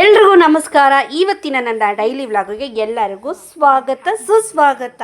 ಎಲ್ರಿಗೂ ನಮಸ್ಕಾರ. ಇವತ್ತಿನ ನನ್ನ ಡೈಲಿ ವ್ಲಾಗ್ಗೆ ಎಲ್ಲರಿಗೂ ಸ್ವಾಗತ, ಸುಸ್ವಾಗತ.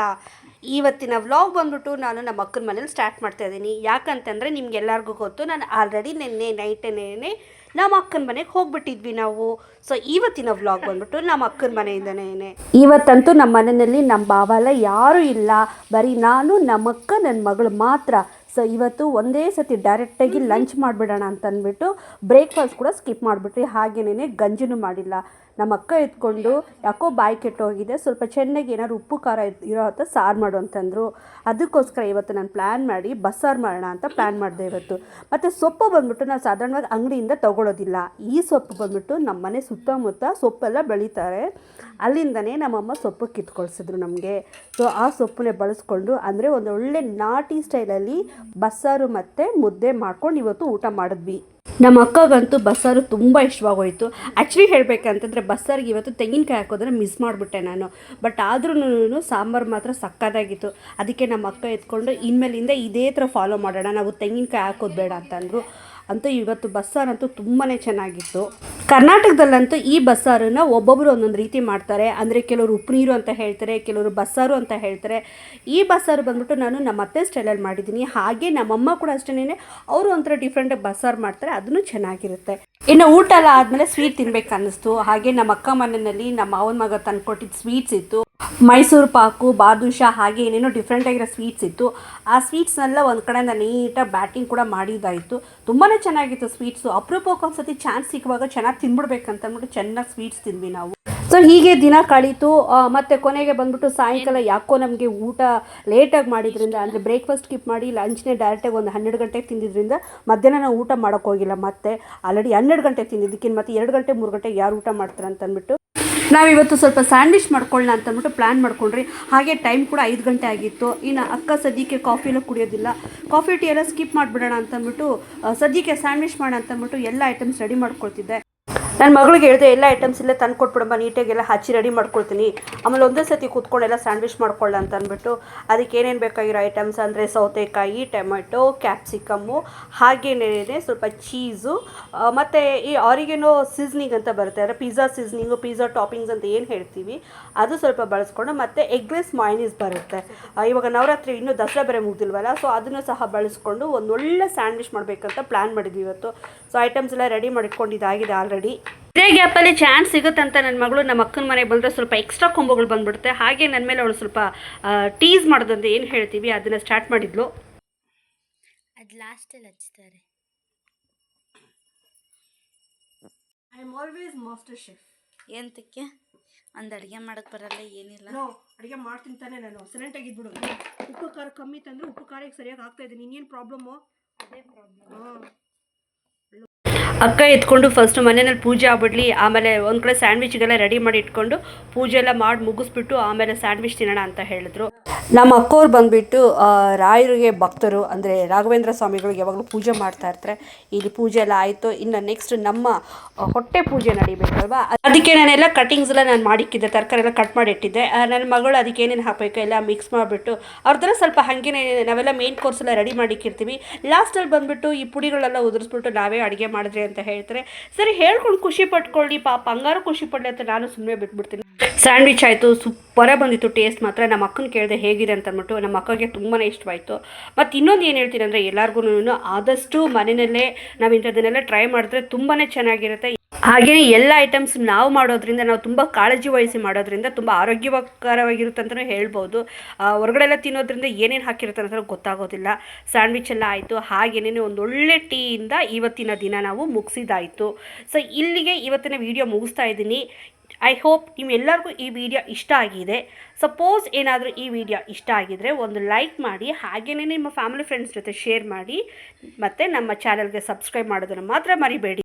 ಇವತ್ತಿನ ವ್ಲಾಗ್ ಬಂದ್ಬಿಟ್ಟು ನಾನು ನಮ್ಮ ಅಕ್ಕನ ಮನೇಲಿ ಸ್ಟಾರ್ಟ್ ಮಾಡ್ತಾ ಇದ್ದೀನಿ. ಯಾಕಂತಂದರೆ ನಿಮ್ಗೆಲ್ಲರಿಗೂ ಗೊತ್ತು, ನಾನು ಆಲ್ರೆಡಿ ನಿನ್ನೆ ನೈಟನೇ ನಮ್ಮ ಅಕ್ಕನ ಮನೆಗೆ ಹೋಗ್ಬಿಟ್ಟಿದ್ವಿ ನಾವು. ಸೊ ಇವತ್ತಿನ ವ್ಲಾಗ್ ಬಂದ್ಬಿಟ್ಟು ನಮ್ಮ ಅಕ್ಕನ ಮನೆಯಿಂದನೇ ಇವತ್ತಂತೂ ನಮ್ಮ ಮನೆಯಲ್ಲಿ ನಮ್ಮ ಭಾವ ಎಲ್ಲ ಯಾರೂ ಇಲ್ಲ. ಬರೀ ನಾನು ನಮ್ಮಕ್ಕ ನನ್ನ ಮಗಳು ಮಾತ್ರ. ಸೊ ಇವತ್ತು ಒಂದೇ ಸತಿ ಡೈರೆಕ್ಟಾಗಿ ಲಂಚ್ ಮಾಡಿಬಿಡೋಣ ಅಂತ ಅಂದ್ಬಿಟ್ಟು ಬ್ರೇಕ್ಫಾಸ್ಟ್ ಕೂಡ ಸ್ಕಿಪ್ ಮಾಡಿಬಿಟ್ರಿ. ಹಾಗೇನೇ ಗಂಜಿನೂ ಮಾಡಿಲ್ಲ. ನಮ್ಮ ಅಕ್ಕ ಎತ್ಕೊಂಡು ಯಾಕೋ ಬಾಯಿ ಕೆಟ್ಟೋಗಿದೆ. ಸ್ವಲ್ಪ ಚೆನ್ನಾಗಿ ಏನಾದ್ರು ಉಪ್ಪು, ಖಾರ ಇರೋ ಹತ್ರ ಸಾರು ಮಾಡು ಅಂತಂದರು. ಅದಕ್ಕೋಸ್ಕರ ಇವತ್ತು ನಾನು ಪ್ಲ್ಯಾನ್ ಮಾಡಿ ಬಸ್ಸಾರು ಮಾಡೋಣ ಅಂತ ಪ್ಲ್ಯಾನ್ ಮಾಡಿದೆ ಇವತ್ತು. ಮತ್ತು ಸೊಪ್ಪು ಬಂದ್ಬಿಟ್ಟು ನಾವು ಸಾಧಾರಣವಾಗಿ ಅಂಗಡಿಯಿಂದ ತಗೊಳ್ಳೋದಿಲ್ಲ ಈ ಸೊಪ್ಪು ಬಂದ್ಬಿಟ್ಟು ನಮ್ಮ ಮನೆ ಸುತ್ತಮುತ್ತ ಸೊಪ್ಪೆಲ್ಲ ಬೆಳೀತಾರೆ. ಅಲ್ಲಿಂದನೇ ನಮ್ಮಮ್ಮ ಸೊಪ್ಪು ಕಿತ್ಕೊಳ್ಸಿದ್ರು ನಮಗೆ. ಸೊ ಆ ಸೊಪ್ಪನ್ನೇ ಬಳಸ್ಕೊಂಡು ಅಂದರೆ ಒಂದು ಒಳ್ಳೆ ನಾಟಿ ಸ್ಟೈಲಲ್ಲಿ ಬಸ್ಸಾರು ಮತ್ತು ಮುದ್ದೆ ಮಾಡ್ಕೊಂಡು ಇವತ್ತು ಊಟ ಮಾಡಿದ್ವಿ. ನಮ್ಮ ಅಕ್ಕಗಂತೂ ಬಸ್ಸಾರು ತುಂಬ ಇಷ್ಟವಾಗೋಯ್ತು. ಆ್ಯಕ್ಚುಲಿ ಹೇಳಬೇಕಂತಂದರೆ ಬಸ್ಸಾರಿಗೆ ಇವತ್ತು ತೆಂಗಿನಕಾಯಿ ಹಾಕೋದ್ರೆ ಮಿಸ್ ಮಾಡಿಬಿಟ್ಟೆ ನಾನು. ಬಟ್ ಆದ್ರೂ ಸಾಂಬಾರು ಮಾತ್ರ ಸಕ್ಕದಾಗಿತ್ತು ಅದಕ್ಕೆ ನಮ್ಮ ಅಕ್ಕ ಎತ್ಕೊಂಡು ಇನ್ಮೇಲಿಂದ ಇದೇ ಥರ ಫಾಲೋ ಮಾಡೋಣ. ನಾವು ತೆಂಗಿನಕಾಯಿ ಹಾಕೋದು ಬೇಡ ಅಂತಂದರು. ಅಂತೂ ಇವತ್ತು ಬಸ್ಸಾರಂತೂ ತುಂಬಾ ಚೆನ್ನಾಗಿತ್ತು. ಕರ್ನಾಟಕದಲ್ಲಂತೂ ಈ ಬಸ್ಸಾರನ್ನು ಒಬ್ಬೊಬ್ಬರು ಒಂದೊಂದು ರೀತಿ ಮಾಡ್ತಾರೆ. ಅಂದರೆ ಕೆಲವರು ಉಪ್ಪು ನೀರು ಅಂತ ಹೇಳ್ತಾರೆ, ಕೆಲವರು ಬಸ್ಸಾರು ಅಂತ ಹೇಳ್ತಾರೆ. ಈ ಬಸ್ಸಾರು ಬಂದ್ಬಿಟ್ಟು ನಾನು ನಮ್ಮ ಅತ್ತೆ ಸ್ಟೈಲಲ್ಲಿ ಮಾಡಿದ್ದೀನಿ. ಹಾಗೆ ನಮ್ಮಮ್ಮ ಕೂಡ ಅಷ್ಟೇ ಅವರು ಒಂಥರ ಡಿಫ್ರೆಂಟಾಗಿ ಬಸ್ಸಾರು ಮಾಡ್ತಾರೆ, ಅದನ್ನು ಚೆನ್ನಾಗಿರುತ್ತೆ. ಇನ್ನು ಊಟ ಎಲ್ಲ ಆದಮೇಲೆ ಸ್ವೀಟ್ ತಿನ್ಬೇಕು ಅನ್ನಿಸ್ತು ಹಾಗೆ ನಮ್ಮ ಅಕ್ಕ ಮನೆಯಲ್ಲಿ ನಮ್ಮ ಮಾವನ ಮಗ ತಂದ್ಕೊಟ್ಟಿದ್ದು ಸ್ವೀಟ್ಸ್ ಇತ್ತು. ಮೈಸೂರು ಪಾಕು, ಬಾದುಷಾ, ಹಾಗೆ ಏನೇನೋ ಡಿಫ್ರೆಂಟ್ ಆಗಿರೋ ಸ್ವೀಟ್ಸ್ ಇತ್ತು. ಆ ಸ್ವೀಟ್ಸ್ನೆಲ್ಲ ಒಂದು ಕಡೆಯಿಂದ ನೀಟಾಗಿ ಬ್ಯಾಟಿಂಗ್ ಕೂಡ ಮಾಡಿದ್ದಾಯಿತು ತುಂಬಾ ಚೆನ್ನಾಗಿತ್ತು ಸ್ವೀಟ್ಸು ಅಪರೂಪಕ್ಕೆ ಒಂದ್ಸತಿ ಚಾನ್ಸ್ ಸಿಕ್ಕುವಾಗ ಚೆನ್ನಾಗಿ ತಿನ್ಬಿಡ್ಬೇಕಂತ ಅಂದ್ಬಿಟ್ಟು ಚೆನ್ನಾಗಿ ಸ್ವೀಟ್ಸ್ ತಿಂದ್ವಿ ನಾವು. ಸೊ ಹೀಗೆ ದಿನ ಕಳೀತು. ಮತ್ತು ಕೊನೆಗೆ ಬಂದ್ಬಿಟ್ಟು ಸಾಯಂಕಾಲ ಯಾಕೋ ನಮಗೆ ಊಟ ಲೇಟಾಗಿ ಮಾಡಿದ್ರಿಂದ, ಅಂದರೆ ಬ್ರೇಕ್ಫಾಸ್ಟ್ ಸ್ಕಿಪ್ ಮಾಡಿ ಲಂಚ್ನೇ ಡೈರೆಕ್ಟಾಗಿ ಒಂದು ಹನ್ನೆರಡು ಗಂಟೆಗೆ ತಿಂದಿದ್ರಿಂದ ಮಧ್ಯಾಹ್ನ ನಾವು ಊಟ ಮಾಡೋಕ್ಕೋಗಿಲ್ಲ ಮತ್ತೆ ಆಲ್ರೆಡಿ ಹನ್ನೆರಡು ಗಂಟೆಗೆ ತಿಂದಿದ್ದಕ್ಕಿಂತ ಮತ್ತೆ ಎರಡು ಗಂಟೆ, ಮೂರು ಗಂಟೆಗೆ ಯಾರು ಊಟ ಮಾಡ್ತಾರೆ ಅಂತಂದ್ಬಿಟ್ಟು ನಾವಿವತ್ತು ಸ್ವಲ್ಪ ಸ್ಯಾಂಡ್ವಿಚ್ ಮಾಡ್ಕೊಳ್ಳೋಣ ಅಂತಂದ್ಬಿಟ್ಟು ಪ್ಲ್ಯಾನ್ ಮಾಡ್ಕೊಂಡ್ರಿ. ಹಾಗೆ ಟೈಮ್ ಕೂಡ ಐದು ಗಂಟೆ ಆಗಿತ್ತು. ಇನ್ನು ಅಕ್ಕ ಸದ್ಯಕ್ಕೆ ಕಾಫಿ ಕುಡಿಯೋದಿಲ್ಲ. ಕಾಫಿ ಟೀ ಎಲ್ಲ ಸ್ಕಿಪ್ ಮಾಡಿಬಿಡೋಣ ಅಂತಂದ್ಬಿಟ್ಟು ಸದ್ಯಕ್ಕೆ ಸ್ಯಾಂಡ್ವಿಚ್ ಮಾಡೋಣ ಅಂತ ಅಂದ್ಬಿಟ್ಟು ಎಲ್ಲ ಐಟಮ್ಸ್ ರೆಡಿ ಮಾಡ್ಕೊಳ್ತಿದ್ದೆ. ನನ್ನ ಮಗಳಿಗೆ ಹೇಳಿದೆ, ಎಲ್ಲ ಐಟಮ್ಸ್ ಇಲ್ಲೇ ತಂದು ಕೊಟ್ಬಿಡಮ್ಮ ನೀಟಾಗಿ ಎಲ್ಲ ಹಚ್ಚಿ ರೆಡಿ ಮಾಡ್ಕೊಳ್ತೀನಿ. ಆಮೇಲೆ ಒಂದೇ ಸತಿ ಕೂತ್ಕೊಂಡು ಎಲ್ಲ ಸ್ಯಾಂಡ್ವಿಚ್ ಮಾಡ್ಕೊಳ್ಳ ಅಂತ ಅಂದ್ಬಿಟ್ಟು, ಅದಕ್ಕೆ ಏನೇನು ಬೇಕಾಗಿರೋ ಐಟಮ್ಸ್ ಅಂದರೆ ಸೌತೆಕಾಯಿ, ಟೊಮೆಟೊ ಕ್ಯಾಪ್ಸಿಕಮ್ಮು ಹಾಗೇನೇ ಸ್ವಲ್ಪ ಚೀಸು ಮತ್ತು ಈ ಅವರಿಗೇನೋ ಸೀಸ್ನಿಂಗ್ ಅಂತ ಬರುತ್ತೆ. ಅಂದರೆ ಪಿಜ್ಜಾ ಸೀಸ್ನಿಂಗು ಪಿಜ್ಜಾ ಟಾಪಿಂಗ್ಸ್ ಅಂತ ಏನು ಹೇಳ್ತೀವಿ, ಅದು ಸ್ವಲ್ಪ ಬಳಸ್ಕೊಂಡು ಮತ್ತು ಎಗ್ಲೆಸ್ ಮಾಯನೀಸ್ ಬರುತ್ತೆ. ಇವಾಗ ನವರಾತ್ರಿ ಇನ್ನೂ ದಸರಾ ಬೇರೆ ಮುಗ್ದಿಲ್ವಲ್ಲ ಸೊ ಅದನ್ನು ಸಹ ಬಳಸ್ಕೊಂಡು ಒಂದು ಒಳ್ಳೆ ಸ್ಯಾಂಡ್ವಿಚ್ ಮಾಡಬೇಕಂತ ಪ್ಲ್ಯಾನ್ ಮಾಡಿದ್ವಿ ಇವತ್ತು. ಸೊ ಐಟಮ್ಸ್ ಎಲ್ಲ ರೆಡಿ ಮಾಡಿಟ್ಕೊಂಡಿದ್ದಾಗಿದೆ ಆಲ್ರೆಡಿ ಇದೇ ಗ್ಯಾಪಲ್ಲಿ ಚಾನ್ಸ್ ಸಿಗುತ್ತಂತ ನನ್ನ ಮಗಳು ನಮ್ಮ ಅಕ್ಕನ ಮನೆಗೆ ಬಂದರೆ ಸ್ವಲ್ಪ ಎಕ್ಸ್ಟ್ರಾ ಕೊಂಬುಗಳು ಬಂದ್ಬಿಡುತ್ತೆ. ಹಾಗೆ ನನ್ನ ಮೇಲೆ ಅವಳು ಸ್ವಲ್ಪ ಟೀಸ್ ಮಾಡೋದಂತ ಏನು ಹೇಳ್ತೀವಿ ಅದನ್ನು ಸ್ಟಾರ್ಟ್ ಮಾಡಿದ್ಲು. ಅದು ಲಾಸ್ಟಲ್ಲಿ ಹಚ್ತಾರೆ. I am always master chef ಎಂತಕ್ಕೆ ಒಂದು ಅಡುಗೆ ಮಾಡಕ್ಕೆ ಬರಲ್ಲ ಏನಿಲ್ಲ. ನೋ ಅಡುಗೆ ಮಾಡ್ತೀನಿ ತಾನೇ ನಾನು. ಸೈಲೆಂಟಾಗಿ ಇದ್ಬಿಡು. ಉಪ್ಪು ಖಾರ ಕಮ್ಮಿ ತಂದರೆ ಉಪ್ಪು ಖಾರಿಗೆ ಸರಿಯಾಗಿ ಆಗ್ತಾ ಇದ್ದೀನಿ ಇನ್ನೇನು ಪ್ರಾಬ್ಲಮ್ಮು ಅದೇ ಪ್ರಾಬ್ಲಮ್ ಅಕ್ಕ ಎತ್ಕೊಂಡು ಫಸ್ಟ್ ಮನೆಯಲ್ಲಿ ಪೂಜೆ ಆಗ್ಬಿಡ್ಲಿ, ಆಮೇಲೆ ಒಂದು ಕಡೆ ಸ್ಯಾಂಡ್ವಿಚ್ಗೆಲ್ಲ ರೆಡಿ ಮಾಡಿ ಇಟ್ಕೊಂಡು ಪೂಜೆ ಎಲ್ಲ ಮಾಡಿ ಮುಗಿಸ್ಬಿಟ್ಟು ಆಮೇಲೆ ಸ್ಯಾಂಡ್ವಿಚ್ ತಿನ್ನೋಣ ಅಂತ ಹೇಳಿದ್ರು. ನಮ್ಮ ಅಕ್ಕವ್ರು ಬಂದುಬಿಟ್ಟು ರಾಯರಿಗೆ ಭಕ್ತರು, ಅಂದರೆ ರಾಘವೇಂದ್ರ ಸ್ವಾಮಿಗಳಿಗೆ ಯಾವಾಗಲೂ ಪೂಜೆ ಮಾಡ್ತಾ ಇರ್ತಾರೆ. ಇಲ್ಲಿ ಪೂಜೆ ಎಲ್ಲ ಆಯಿತು, ಇನ್ನು ನೆಕ್ಸ್ಟ್ ನಮ್ಮ ಹೊಟ್ಟೆ ಪೂಜೆ ನಡಿಬೇಕಲ್ವಾ? ಅದಕ್ಕೆ ನಾನೆಲ್ಲ ಕಟಿಂಗ್ಸ್ ಎಲ್ಲ ನಾನು ಮಾಡಿಕ್ಕಿದ್ದೆ ತರಕಾರಿ ಎಲ್ಲ ಕಟ್ ಮಾಡಿ ಇಟ್ಟಿದ್ದೆ ನನ್ನ ಮಗಳು ಅದಕ್ಕೆ ಏನೇನು ಹಾಕಬೇಕು ಎಲ್ಲ ಮಿಕ್ಸ್ ಮಾಡಿಬಿಟ್ಟು ಅವ್ರದ್ದೆಲ್ಲ ಸ್ವಲ್ಪ ಹಾಗೆ ನಾವೆಲ್ಲ ಮೇನ್ ಕೋರ್ಸ್ ಎಲ್ಲ ರೆಡಿ ಮಾಡಿಕ್ಕಿರ್ತೀವಿ ಲಾಸ್ಟಲ್ಲಿ ಬಂದುಬಿಟ್ಟು ಈ ಪುಡಿಗಳೆಲ್ಲ ಉದುರಿಸ್ಬಿಟ್ಟು ನಾವೇ ಅಡುಗೆ ಮಾಡಿದ್ರಿ ಅಂತ ಹೇಳ್ತಾರೆ. ಸರಿ, ಹೇಳ್ಕೊಂಡು ಖುಷಿ ಪಟ್ಕೊಳ್ಳಿ, ಪಾಪ ಹಂಗಾರು ಖುಷಿ ಪಡಲಿ ಅಂತ ನಾನು ಸುಮ್ಮನೆ ಬಿಟ್ಬಿಡ್ತೀನಿ. ಸ್ಯಾಂಡ್ವಿಚ್ ಆಯಿತು ಸೂಪರಾಗಿ ಬಂದಿತ್ತು, ಟೇಸ್ಟ್ ಮಾತ್ರ. ನಮ್ಮ ಅಕ್ಕನ ಕೇಳಿದೆ ಹೇಗಿದೆ ಅಂತ ಅಂದ್ಬಿಟ್ಟು ನಮ್ಮ ಅಕ್ಕಗೆ ತುಂಬಾ ಇಷ್ಟವಾಯಿತು. ಮತ್ತು ಇನ್ನೊಂದು ಏನು ಹೇಳ್ತೀನಿ ಅಂದರೆ ಎಲ್ಲರಿಗೂ ಆದಷ್ಟು ಮನೆಯಲ್ಲೇ ನಾವು ಇಂಥದ್ದನ್ನೆಲ್ಲ ಟ್ರೈ ಮಾಡಿದ್ರೆ ತುಂಬಾ ಚೆನ್ನಾಗಿರುತ್ತೆ. ಹಾಗೆಯೇ ಎಲ್ಲ ಐಟಮ್ಸ್ ನಾವು ಮಾಡೋದ್ರಿಂದ, ನಾವು ತುಂಬ ಕಾಳಜಿ ವಹಿಸಿ ಮಾಡೋದ್ರಿಂದ ತುಂಬ ಆರೋಗ್ಯಕರವಾಗಿರುತ್ತೆ ಅಂತಲೇ ಹೇಳ್ಬೋದು. ಹೊರಗಡೆ ಎಲ್ಲ ತಿನ್ನೋದ್ರಿಂದ ಏನೇನು ಹಾಕಿರುತ್ತೆ ಅಂತ ಗೊತ್ತಾಗೋದಿಲ್ಲ. ಸ್ಯಾಂಡ್ವಿಚ್ ಎಲ್ಲ ಆಯಿತು ಹಾಗೇನೇ ಒಂದು ಒಳ್ಳೆ ಟೀಯಿಂದ ಇವತ್ತಿನ ದಿನ ನಾವು ಮುಗಿಸಿದಾಯಿತು. ಸೊ ಇಲ್ಲಿಗೆ ಇವತ್ತಿನ ವಿಡಿಯೋ ಮುಗಿಸ್ತಾ ಇದ್ದೀನಿ. ಐ ಹೋಪ್ ನಿಮ್ಮೆಲ್ಲರಿಗೂ ಈ ವಿಡಿಯೋ ಇಷ್ಟ ಆಗಿದೆ. ಸಪೋಸ್ ಏನಾದರೂ ಈ ವಿಡಿಯೋ ಇಷ್ಟ ಆಗಿದರೆ ಒಂದು ಲೈಕ್ ಮಾಡಿ ಹಾಗೆಯೇ ನಿಮ್ಮ ಫ್ಯಾಮಿಲಿ ಫ್ರೆಂಡ್ಸ್ ಜೊತೆ ಶೇರ್ ಮಾಡಿ, ಮತ್ತು ನಮ್ಮ ಚಾನಲ್ಗೆ ಸಬ್ಸ್ಕ್ರೈಬ್ ಮಾಡೋದನ್ನು ಮಾತ್ರ ಮರಿಬೇಡಿ.